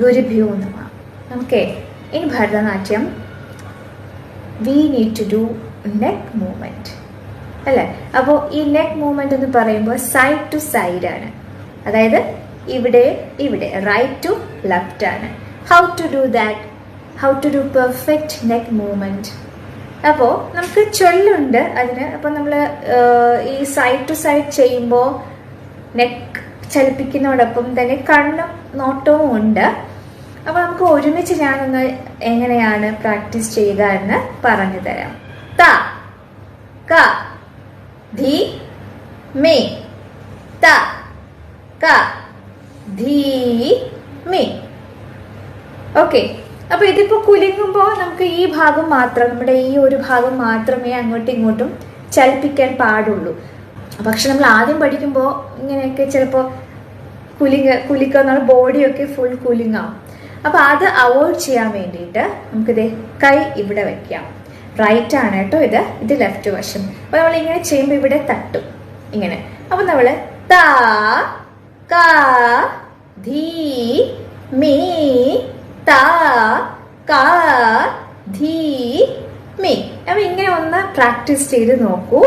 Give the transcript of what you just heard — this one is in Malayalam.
ഗുരുഭ്യോ നമ. ഓക്കെ ഇനി Bharatanatyam. We need to do neck movement അല്ലേ? അപ്പോൾ ഈ നെക്ക് മൂവ്മെന്റ് എന്ന് പറയുമ്പോൾ സൈഡ് ടു സൈഡ് ആണ്. അതായത് ഇവിടെ ഇവിടെ റൈറ്റ് ടു ലെഫ്റ്റ് ആണ്. How to do that how to do perfect neck movement അപ്പോൾ നമുക്ക് ചൊല്ലുണ്ട് അതിന്. അപ്പോൾ നമ്മൾ ഈ സൈഡ് ടു സൈഡ് ചെയ്യുമ്പോൾ നെക്ക് ചലിപ്പിക്കുന്നതോടൊപ്പം തന്നെ കണ്ണും നോട്ടവും ഉണ്ട്. അപ്പോൾ നമുക്ക് ഒരുമിച്ച് ഞാനൊന്ന് എങ്ങനെയാണ് പ്രാക്ടീസ് ചെയ്യുക എന്ന് പറഞ്ഞു തരാം. ത ക ധി മേ. ത ക ധീ മേ. ഓക്കെ. അപ്പൊ ഇതിപ്പോ കുലുങ്ങുമ്പോൾ നമുക്ക് ഈ ഭാഗം മാത്രം നമ്മുടെ ഈ ഒരു ഭാഗം മാത്രമേ അങ്ങോട്ടും ഇങ്ങോട്ടും ചലിപ്പിക്കാൻ പാടുള്ളൂ. പക്ഷെ നമ്മൾ ആദ്യം പഠിക്കുമ്പോൾ ഇങ്ങനെയൊക്കെ ചിലപ്പോൾ കുലിങ്ങ നമ്മുടെ ബോഡിയൊക്കെ ഫുൾ കുലിങ്ങാവും. അപ്പൊ അത് അവോയ്ഡ് ചെയ്യാൻ വേണ്ടിയിട്ട് നമുക്കിത് കൈ ഇവിടെ വെക്കാം. റൈറ്റ് ആണ് കേട്ടോ ഇത് ഇത് ലെഫ്റ്റ് വശം. അപ്പൊ നമ്മൾ ഇങ്ങനെ ചെയ്യുമ്പോൾ ഇവിടെ തട്ടും. ഇങ്ങനെ. അപ്പൊ നമ്മൾ താ മീ താ മീ. ഇങ്ങനെ ഒന്ന് പ്രാക്ടീസ് ചെയ്ത് നോക്കൂ.